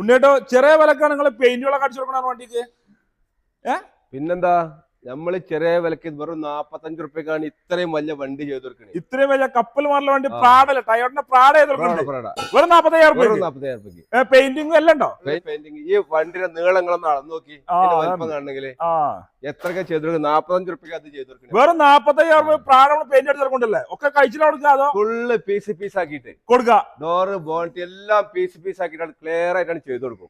ഉണ്ണിയേട്ടോ ചെറിയ വിലക്കാണ് നിങ്ങൾ പെയിന്റുകളൊക്കെ അടിച്ചു കൊടുക്കണ വണ്ടിക്ക്. ഏ? പിന്നെന്താ? നമ്മൾ ചെറിയ വിലക്ക് വെറും നാപ്പത്തഞ്ച് റുപ്യക്കാണ് ഇത്രയും വലിയ വണ്ടി ചെയ്തു കൊടുക്കണേ. ഇത്രയും വലിയ കപ്പൽ മാറുള്ള വണ്ടി പ്രാടല്ല? ടയോട്ടിന്റെ കൊടുക്കുന്നുണ്ട് വെറും നാപ്പത്തയ്യായിരം വെറും രൂപ നാപ്പത്തയ്യായിരം റുപ്യക്ക്. പെയിന്റിംഗ് എല്ലാം ഉണ്ടോ? പെയിന്റിങ് ഈ വണ്ടിയുടെ നീളങ്ങളൊന്ന് അളന്നു നോക്കി. കാണണമെങ്കിൽ എത്രയൊക്കെ ചെയ്ത് കൊടുക്കും നാപ്പത്തഞ്ച് റുപ്യക്ക് അത് ചെയ്തു കൊടുക്കണേ. വെറും നാപ്പത്തയ്യായിരം രൂപ നമ്മൾ പെയിന്റ് അടിച്ചു കൊടുക്കണ്ടല്ലേ? ഒക്കെ കഴിച്ചിട്ട് കൊടുക്കുക അതോ? ഫുള്ള് പീസ് പീസ് ആക്കിയിട്ട്. കൊടുക്കുക ഡോറ് ബോണ്ട് എല്ലാം പീസ് പീസ് ആക്കിയിട്ടാണ് ക്ലിയർ ആയിട്ടാണ് ചെയ്തു കൊടുക്കും.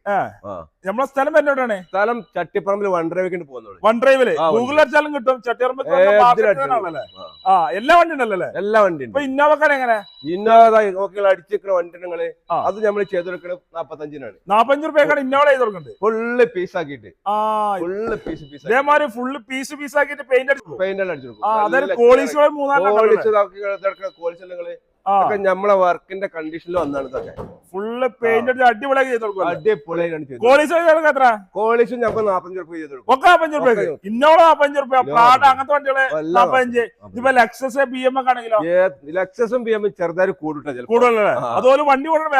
നമ്മളെ സ്ഥലം എന്നോടാണ് സ്ഥലം ചട്ടിപ്പറമ്പിൽ വൺ ഡ്രൈവിന് പോകുന്നുള്ളൂ വൺ ഡ്രൈവിൽ. ഗൂഗിൾ അടിച്ചാലും കിട്ടും. ആ എല്ലാ വണ്ടി ഉണ്ടല്ലേ എല്ലാ വണ്ടി ഉണ്ട് ഇപ്പൊ ഇന്നോവക്കാരെ എങ്ങനെ? ഇന്നോവ നോക്കി അടിച്ചിരിക്കുന്ന വണ്ടി നിങ്ങൾ. അത് നമ്മൾ ചെയ്ത് കൊടുക്കുന്നത് നാപ്പത്തഞ്ചിനാണ് നാപ്പഞ്ച് റുപ്യക്കാണ് ഇന്നോവ ചെയ്ത് കൊടുക്കുന്നത് ഫുള്ള് പീസ് ആക്കിയിട്ട്. ആ ഫുള്ള് പീസ് പീസ് ഇതേമാതിരി ഫുള്ള് പീസ് പീസ് ആക്കിയിട്ട് പെയിന്റ് അടിച്ചു പെയിന്റ് അടിച്ചു കൊടുക്കും. കോളീസുകൾ മൂന്നാൽ കോളിസ് ഒക്കെ നമ്മളെ വർക്കിന്റെ കണ്ടീഷനിൽ വന്നാണ് ഇതൊക്കെ. ഫുള്ള് പെയിന്റ് അടിപൊളിയാക്കി ചെയ്ത് കൊടുക്കും കോളീസ് എത്ര കോളിസും ഞമ്മക്ക് നാപ്പത്തഞ്ച് റുപ്യ ചെയ്ത് കൊടുക്കും. ഒക്കെ നാപ്പഞ്ച് നാപ്പഞ്ച് റുപ്യ ഇന്നോവ പ്രാഡ് അങ്ങനത്തെ വണ്ടികൾ നാപ്പഞ്ച് ഇപ്പൊ ലെക്സസ് ബി എം ഒക്കെ ആണെങ്കിലോ? ലക്സസും ബി എം ചെറുതായി കൂടിട്ട കൂടുതലല്ലേ. അതുപോലെ വണ്ടി കൊടുക്കണം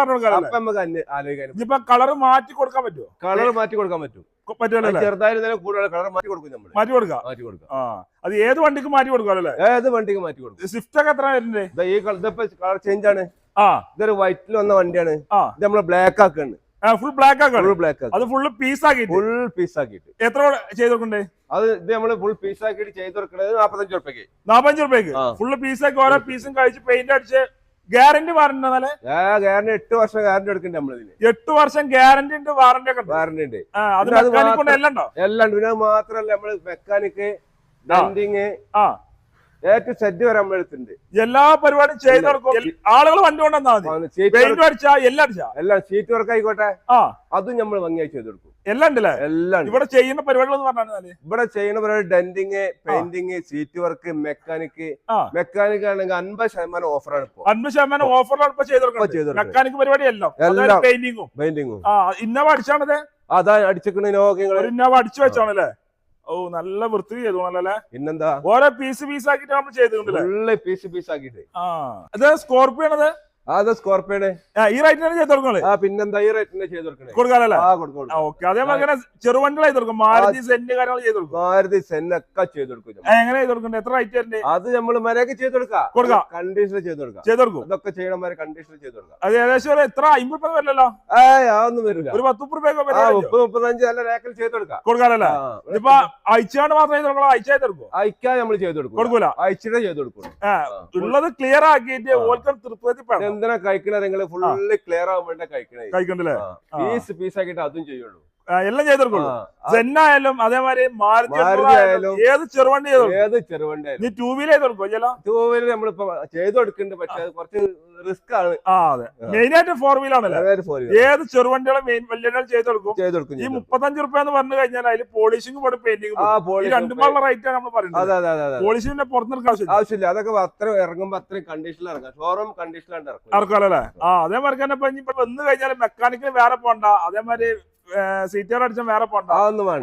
പറഞ്ഞു നമുക്ക് ആലോചിക്കാൻ ഇപ്പൊ കളർ മാറ്റി കൊടുക്കാൻ പറ്റുമോ കളർ മാറ്റി കൊടുക്കാൻ പറ്റും. പറ്റുമല്ലോ ചെറുതായി കൂടുതൽ കളർ മാറ്റി കൊടുക്കും നമ്മൾ മാറ്റി കൊടുക്കാം? മാറ്റി കൊടുക്കാം. ആ. അത് ഏത് വണ്ടിക്ക് മാറ്റി കൊടുക്കാമല്ലേ ഏത് വണ്ടിക്ക് മാറ്റി കൊടുക്കും. സ്വിഫ്റ്റ് ഒക്കെ എത്ര വരുന്നുണ്ട് ഈ കളർ ഇതിപ്പോ കളർ ചേഞ്ച് ആണ്. ആ. ഇതൊരു വൈറ്റിൽ വന്ന വണ്ടിയാണ്. ആ. ഇത് നമ്മൾ ബ്ലാക്ക് ആക്കാണ്. ഫുൾ ബ്ലാക്ക് ആക്കാം ഫുൾ ബ്ലാക്ക് ആക്കി. അത് ഫുൾ പീസ് ആക്കിയിട്ട്. ഫുൾ പീസ് ആക്കിയിട്ട്. എത്ര ചെയ്ത് കൊടുക്കണ്ടേ? അത് ഇത് നമ്മൾ ഫുൾ പീസ് ആക്കിയിട്ട് ചെയ്ത് കൊടുക്കുന്നത് നാപ്പത്തഞ്ച് റുപ്യക്ക് നാപ്പഞ്ച് റുപ്യക്ക് ഫുൾ പീസ് ആക്കി ഓരോ പീസും കഴിച്ച് പെയിന്റ് അടിച്ച് ഗ്യാരണ്ടി വാറണ്ടി എന്നാൽ? ഗ്യാരണ്ടി എട്ട് വർഷം ഗ്യാരണ്ടി എടുക്കണ്ടേ നമ്മളിതിന് എട്ട് വർഷം ഗ്യാരണ്ടി ഉണ്ട് വാറണ്ടി ഒക്കെ വാറണ്ടി ഉണ്ട്. എല്ലാം ഉണ്ടോ? എല്ലാം ഉണ്ട്. പിന്നെ മാത്രല്ല നമ്മൾ മെക്കാനിക്ക് ആ. ഏറ്റവും സെറ്റ് വരെ എല്ലാ പരിപാടിയും ചെയ്ത് കൊടുക്കും. ആളുകൾ വണ്ടി കൊണ്ടുവന്നാൽ മതി. പെയിന്റ് അടിച്ചാ എല്ലാം അടിച്ചാ. എല്ലാം സീറ്റ് വർക്ക് ആയിക്കോട്ടെ. ആ. അതും നമ്മൾ ഭംഗിയായി ചെയ്ത് കൊടുക്കും. എല്ലാം ഉണ്ടല്ലേ? എല്ലാം ഇവിടെ ചെയ്യുന്ന പരിപാടികൾ എന്ന് ഇവിടെ ചെയ്യുന്ന പരിപാടി denting painting seat work mechanic. Mechanic ആണെങ്കിൽ അൻപത് ശതമാനം ഓഫറാണ് ഇപ്പൊ. അൻപത് ശതമാനം ഇപ്പൊ ചെയ്ത് കൊടുക്കുന്നത്. മെക്കാനിക് പരിപാടി എല്ലാം. പെയിന്റിങ്ങും. പെയിന്റിങ്ങും. ഇന്നോവ അടിച്ചാണത്? അതാ ഒരു ഇന്നോവ അടിച്ചു വെച്ചാണല്ലേ? ഓ നല്ല വൃത്തി ചെയ്തോണല്ലേ പിന്നെന്താ? ഓരോ പീസ് പീസ് ആക്കിട്ട് നമ്മൾ ചെയ്തിട്ടുണ്ടല്ലേ പീസ് പീസ് ആക്കിട്ട് ആ. ഇത് സ്കോർപ്പിയോ ആണത് അത് ആ, ഈ റൈറ്റിനാണ് ചെയ്ത് കൊടുക്കുന്നത് ആ പിന്നെന്താ ഈ റേറ്റിനെ ചെയ്ത് കൊടുക്കണേ? കൊടുക്കാനല്ലേ? ആ കൊടുക്കും ആ ഓക്കെ അതേപോലെ തന്നെ ചെറുവണ്ടികൾ ചെയ്ത് കൊടുക്കും. മാരുതി സെന്റ് കാര്യങ്ങൾ ചെയ്ത് കൊടുക്കും. മാരുതി സെന്നൊക്കെ ചെയ്ത് കൊടുക്കും എങ്ങനെ ചെയ്ത് കൊടുക്കണ്ടേ? എത്ര റൈറ്റ് വരണ്ടേ? അത് നമ്മൾ ചെയ്ത് കൊടുക്കാം. കൊടുക്കാം. കണ്ടീഷണർ ചെയ്ത് കൊടുക്കാം. ചെയ്ത് കൊടുക്കും. അതൊക്കെ കണ്ടീഷണർ ചെയ്ത് കൊടുക്കാം. അത് ഏകദേശം ഒരു എത്ര? അമ്പത് രൂപ വരില്ലല്ലോ? ഏയ് അതൊന്നും വരില്ല. ഒരു പത്ത് മുപ്പത് രൂപ ആ മുപ്പത് മുപ്പത്തഞ്ച് നല്ല റേക്കിൽ ചെയ്ത് കൊടുക്കാം. കൊടുക്കാനല്ലേ? ആ, ഇപ്പൊ അയച്ചാണ്ട് മാത്രം ചെയ്ത് കൊടുക്കണം അയച്ചായി കൊടുക്കും അയക്കാൻ നമ്മൾ ചെയ്ത് കൊടുക്കും കൊടുക്കൂല. അയച്ചിട്ട് ചെയ്ത് കൊടുക്കും ഉള്ളത് ക്ലിയർ ആക്കിയിട്ട് ആ. തൃപ്തി എന്തിനാ കഴിക്കണേ നിങ്ങൾ ഫുള്ള് ക്ലിയർ ആവാൻ വേണ്ടി കഴിക്കണേ കഴിക്കണ്ടല്ലേ. പീസ് പീസ് ആക്കിയിട്ട് അതും ചെയ്യുള്ളൂ. എല്ലാം ചെയ്ത് കൊടുക്കുള്ളൂ സെന്നായാലും അതേമാതിരി മാരുതി ഏത് ചെറുവണ്ടി ഏത് ചെറുവണ്ടി നീ ടൂ വീലർ ചെയ്ത് കൊടുക്കും ചെല്ലാം ടൂ വീലർ നമ്മളിപ്പോ ചെയ്ത് കൊടുക്കുന്നുണ്ട് പക്ഷെ കുറച്ച് റിസ്ക് ആണ്. ആ അതെ. മെയിൻ ആയിട്ട് ഫോർ wheeler. ഏത് ചെറുവണ്ടികളും മെയിൻ വല്യങ്ങൾ ചെയ്ത് കൊടുക്കും? ചെയ്ത് കൊടുക്കും ഈ. മുപ്പത്തഞ്ച് റുപ്യ എന്ന് പറഞ്ഞു കഴിഞ്ഞാൽ അതിൽ പോളിഷിംഗ് പോലും പെയിന്റിംഗ് രണ്ടുമാളുടെ റേറ്റ് ആണ് നമ്മൾ പറയുന്നത്. അതെ അതെ അതെ പോളിഷിന്റെ പുറത്ത് നിൽക്കാൻ ആവശ്യമില്ല. ആവശ്യമില്ല. അതൊക്കെ അത്ര ഇറങ്ങുമ്പോ അത്രയും കണ്ടീഷനിൽ ഇറങ്ങാം. ഷോറൂം കണ്ടീഷനിലാണ് ഇറക്കും. ആർക്കാലല്ലേ ആ അതേമാതിരി തന്നെ ഇപ്പൊ ഇനി ഇപ്പൊ വന്നു കഴിഞ്ഞാൽ മെക്കാനിക്കൽ വേറെ പോണ്ട. അതേമാതിരി സീറ്റർ അടിച്ചാൽ വേറെ പോണ്ട.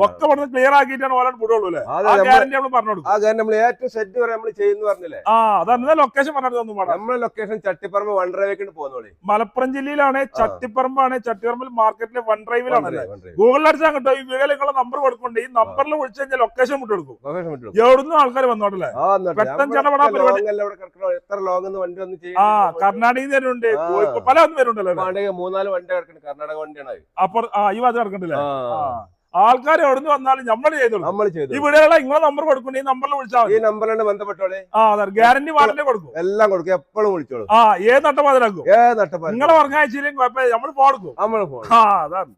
ഒക്കെ ഇവിടുന്ന് ക്ലിയർ ആക്കിയിട്ടാണ് ഓരോ വിടുള്ളൂ അല്ലേ? അതെ ആ ഗ്യാരണ്ടി നമ്മൾ പറഞ്ഞു കൊടുക്കും. ആ കാരണം നമ്മൾ ഏറ്റവും സെറ്റ് വരെ നമ്മൾ ചെയ്യുന്ന പറഞ്ഞില്ലേ? ആ അതാണ് ലൊക്കേഷൻ പറഞ്ഞു നമ്മളെ ലൊക്കേഷൻ ചട്ടിപ്പറമ്പ് വൺ ഡ്രൈവിലേക്ക് പോകുന്നോളി. മലപ്പുറം ജില്ലയിലാണ് ചട്ടിപ്പറമ്പാണ് ചട്ടിപ്പറമ്പിൽ മാർക്കറ്റിലെ വൺ ഡ്രൈവിലാണ്. ഗൂഗിളിൽ അടിച്ചാൽ കിട്ടും ഈ വീടുകളുടെ നമ്പർ കൊടുക്കുന്നുണ്ട്. ഈ നമ്പറിൽ വിളിച്ചു കഴിഞ്ഞാൽ ലൊക്കേഷൻ വിട്ടു കൊടുക്കും. എവിടുന്ന് ആൾക്കാർ വന്നോട്ടല്ലേ പെട്ടെന്ന് നമ്മളൊക്കെ പരിപാടി. എത്ര ലോകം വണ്ടി വന്ന് ആ കർണാടകയിൽ നിന്ന് വരുന്നുണ്ട്. പല വന്ന് വരുന്നുണ്ടല്ലോ മൂന്നാൽ വണ്ടി കർണാടക വണ്ടിയാണ് അത്. അപ്പുറം ആ ഈ ഭാഗത്ത് കിടക്കണ്ടല്ലേ ആ. ആൾക്കാർ എവിടുന്ന് വന്നാലും നമ്മൾ ചെയ്തോളൂ നമ്മൾ ചെയ്തു ഈ വീടുകളെ നിങ്ങളെ നമ്പർ കൊടുക്കണ്ട ഈ നമ്പറിൽ വിളിച്ചാൽ ഈ നമ്പറിലാണ് ബന്ധപ്പെട്ടോളെ ആ അതെ. ഗ്യാരണ്ടി വാറന്റി കൊടുക്കും. എല്ലാം കൊടുക്കും. എപ്പോഴും വിളിച്ചോളൂ. ആ ഏത് നട്ടപ്പാതിരാക്കും ഏത് നട്ടപ്പാല നിങ്ങളെ പറഞ്ഞാഴ്ചയിലും കുഴപ്പമില്ല. നമ്മൾ പോടുക്കും നമ്മൾ ഫോൺ ആ അതാണ്.